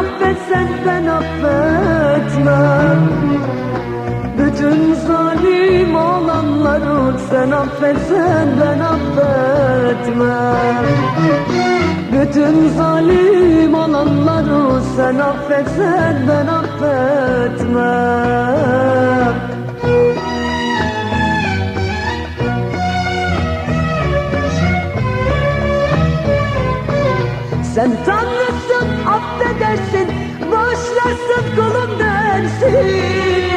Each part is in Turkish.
affetsen ben affetmem Bütün zalim olanları sen affetsen ben affetmem Bütün zalim olanları sen affetsen ben affetmem Sen tanrısın affedersin Bağışlarsın kulun dersin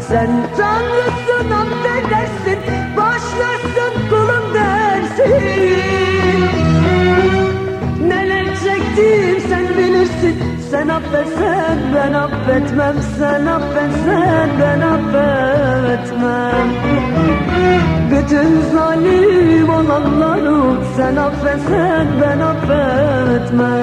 Sen tanrısın affedersin bilirsin Sen affetsen ben affetmem. Sen affetsen ben affetmem. Bütün zalim olanları sen affetsen ben affetmem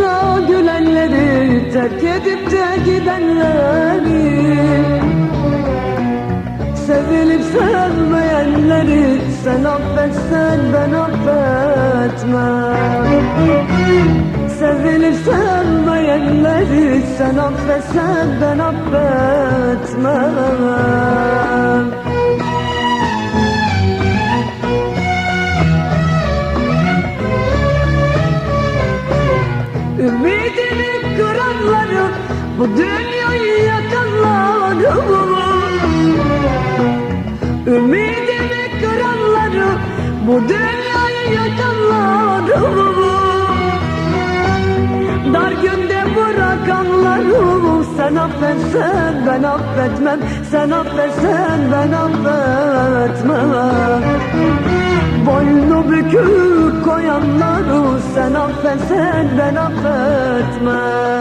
Da gülenleri Terk edip de gidenleri Sevilip sevmeyenleri Sen affetsen ben affetmem. Sevilip sevmeyenleri Sen affetsen ben affetmem Bu dünyayı yakanları Dar günde bırakanları Sen affetsen ben affetmem Sen affetsen ben affetmem. Boynu bükük koyanları Sen affetsen ben affetmem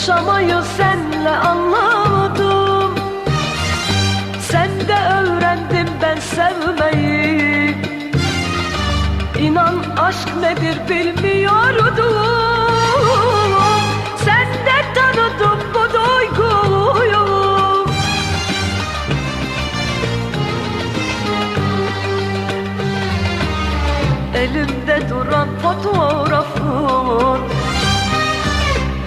Yaşamayı senle anladım. Sen de öğrendim ben sevmeyi. İnan aşk nedir bilmiyordum. Sen de tanıdım bu duyguyu. Elimde duran fotoğrafın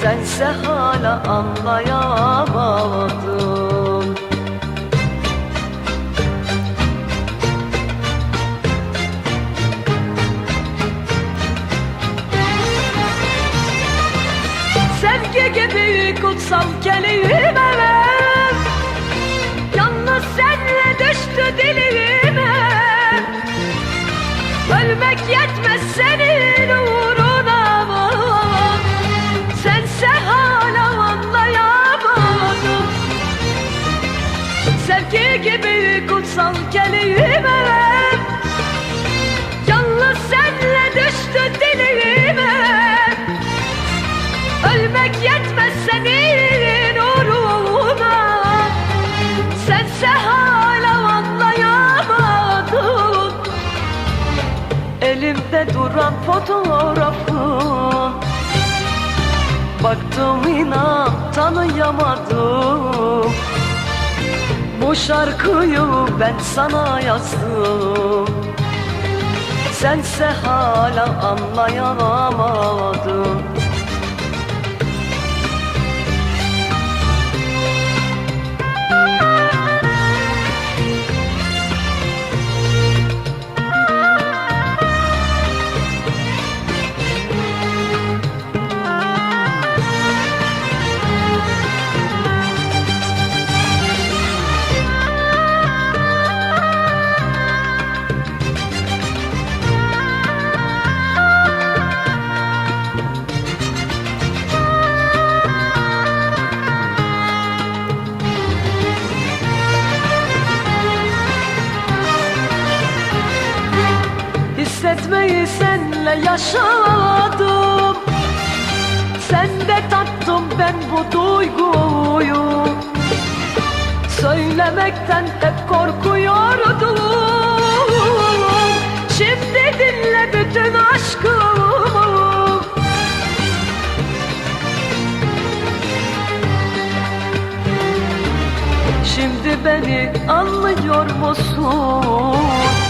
Sense hala anlayamadın Sevgi gibi kutsal kelime Yalnız Baktım inan tanıyamadım. Bu şarkıyı ben sana yazdım. Sense hala anlayamadın senle yaşadım. Sende tattım ben bu duyguyu. Söylemekten hep korkuyordum. Şimdi dinle bütün aşkımı. Şimdi beni anlıyor musun?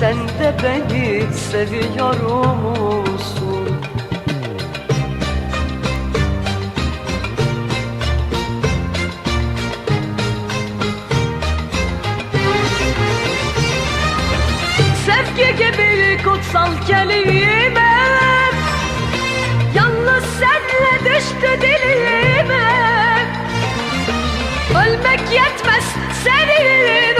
Sen de beni seviyor musun? Sevgi gibi kutsal kelime. Yalnız senle düştü dilime. Ölmek yetmez senin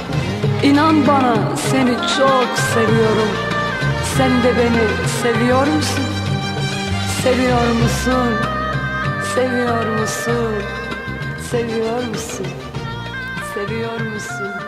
İnan bana seni çok seviyorum. Sen de beni seviyor musun? Seviyor musun? Seviyor musun? Seviyor musun? Seviyor musun?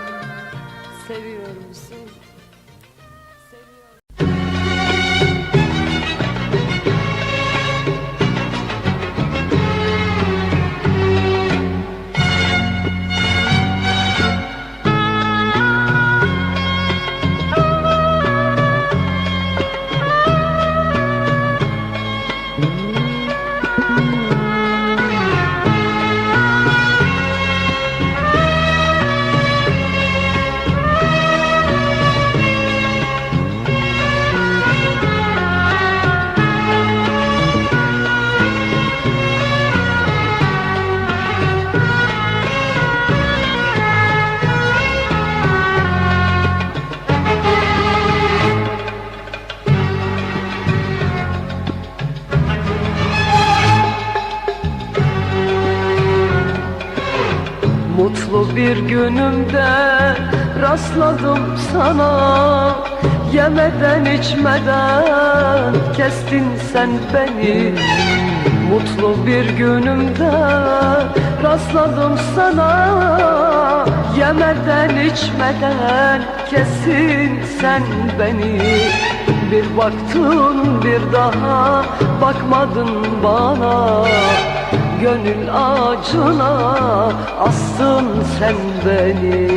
Günümde rastladım sana. Yemeden içmeden kestin sen beni. Mutlu bir günümde rastladım sana. Yemeden içmeden kesin sen beni. Bir baktın bir daha bakmadın bana Gönül ağacına astın sen beni.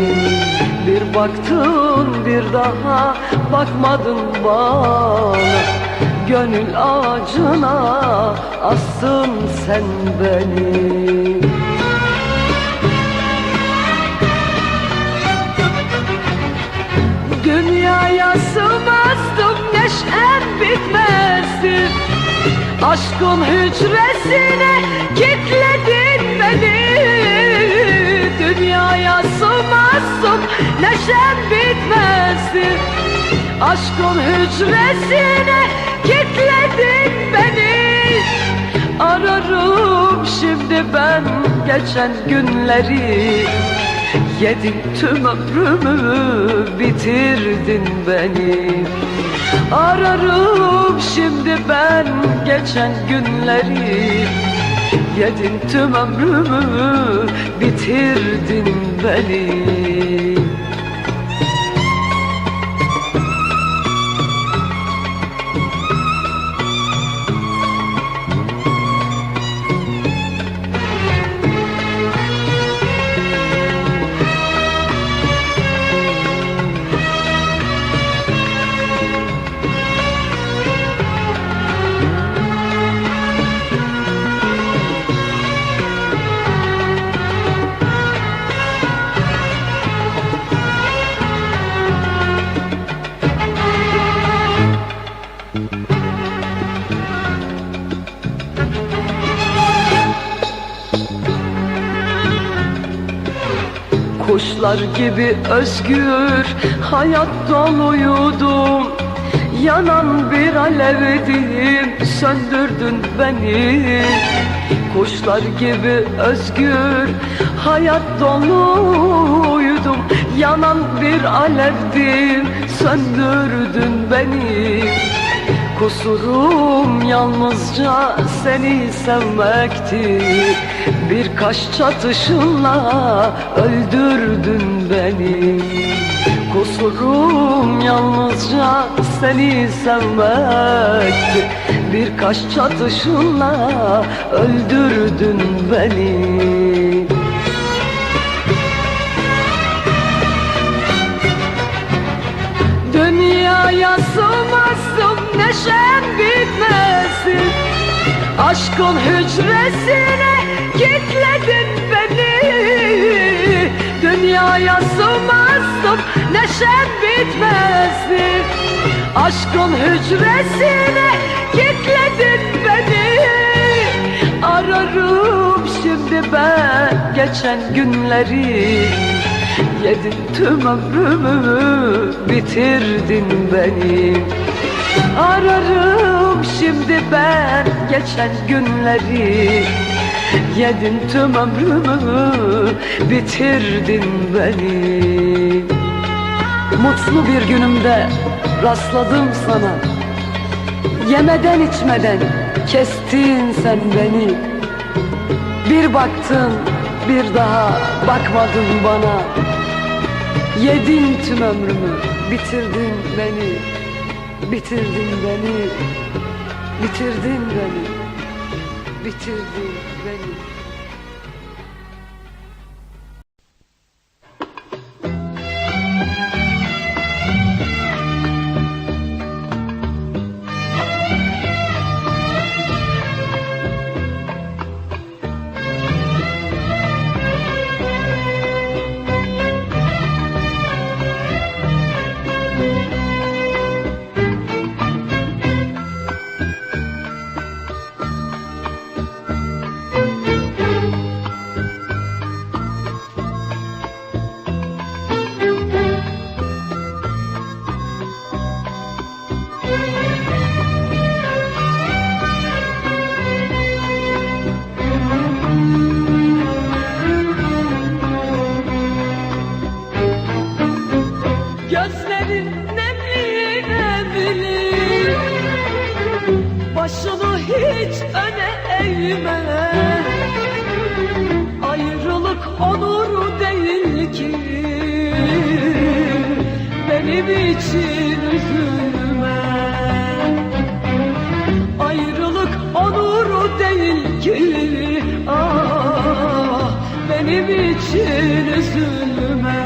Bir baktın bir daha bakmadın bana. Gönül ağacına astın sen beni. Dünyaya sığmazdım neşem bitmezdi Aşkın hücresine kilitledin beni. Dünyaya sığmazdım neşem bitmezdi. Aşkın hücresine kilitledin beni. Ararım şimdi ben geçen günleri Yedin tüm ömrümü bitirdin beni. Ararım şimdi ben geçen günleri. Yedin tüm ömrümü bitirdin beni Kuşlar gibi özgür hayat doluyudum Yanan bir alevdim söndürdün beni. Kuşlar gibi özgür hayat doluydum Yanan bir alevdim söndürdün beni Kusurum yalnızca seni sevmekti. Birkaç çatışınla öldürdün beni. Kusurum yalnızca seni sevmekti. Birkaç çatışınla öldürdün beni. Dünyaya sığmazdım neşem bitmesin Aşkın hücresine kilitledin beni. Dünyaya sığmazdım neşem bitmesin Aşkın hücresine kilitledin beni. Ararım şimdi ben geçen günleri. Yedin tüm ömrümü bitirdin beni Ararım şimdi ben geçen günleri. Yedin tüm ömrümü bitirdin beni. Mutlu bir günümde rastladım sana. Yemeden içmeden kestin sen beni. Bir baktın bir daha bakmadın bana. Yedin tüm ömrümü bitirdin beni Bitirdin beni. Bitirdin beni. Bitirdin beni benim için üzülme. Ayrılık onuru değil ki. Ah benim için üzülme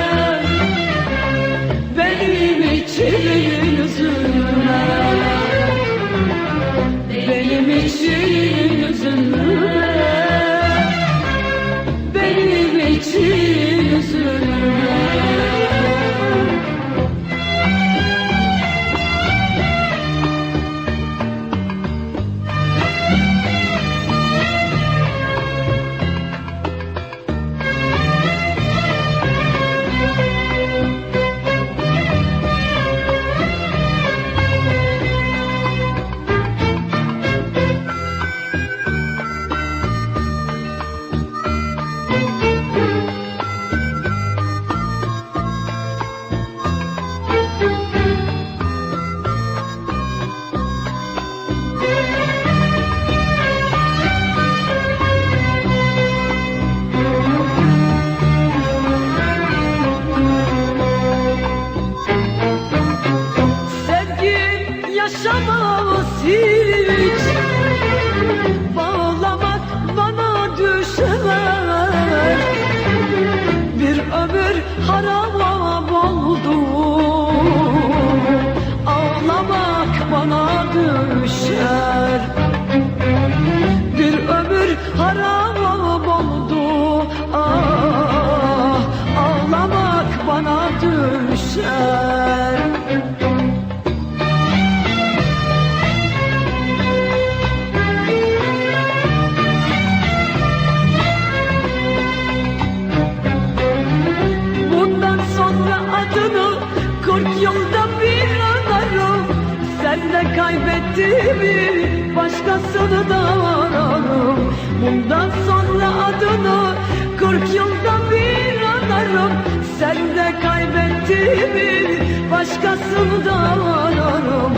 kaybettiğimi başkasını da ararım. Bundan sonra adını kırk yılda bir anarım Sen de kaybettiğimi başkasını da ararım.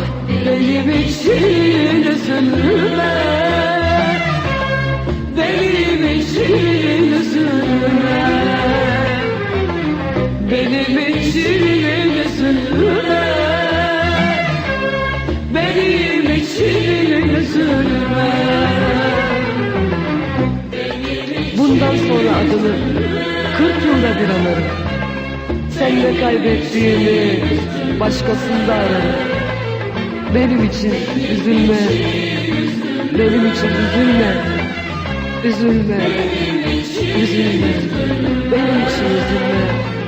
Benim için üzülme. Benim için üzülme Bundan sonra adını 40 yılda bir anarım. Sen de kaybettiğimi başkasında ararım. Benim için üzülme. Benim için üzülme. Üzülme. Üzülme. Benim için üzülme.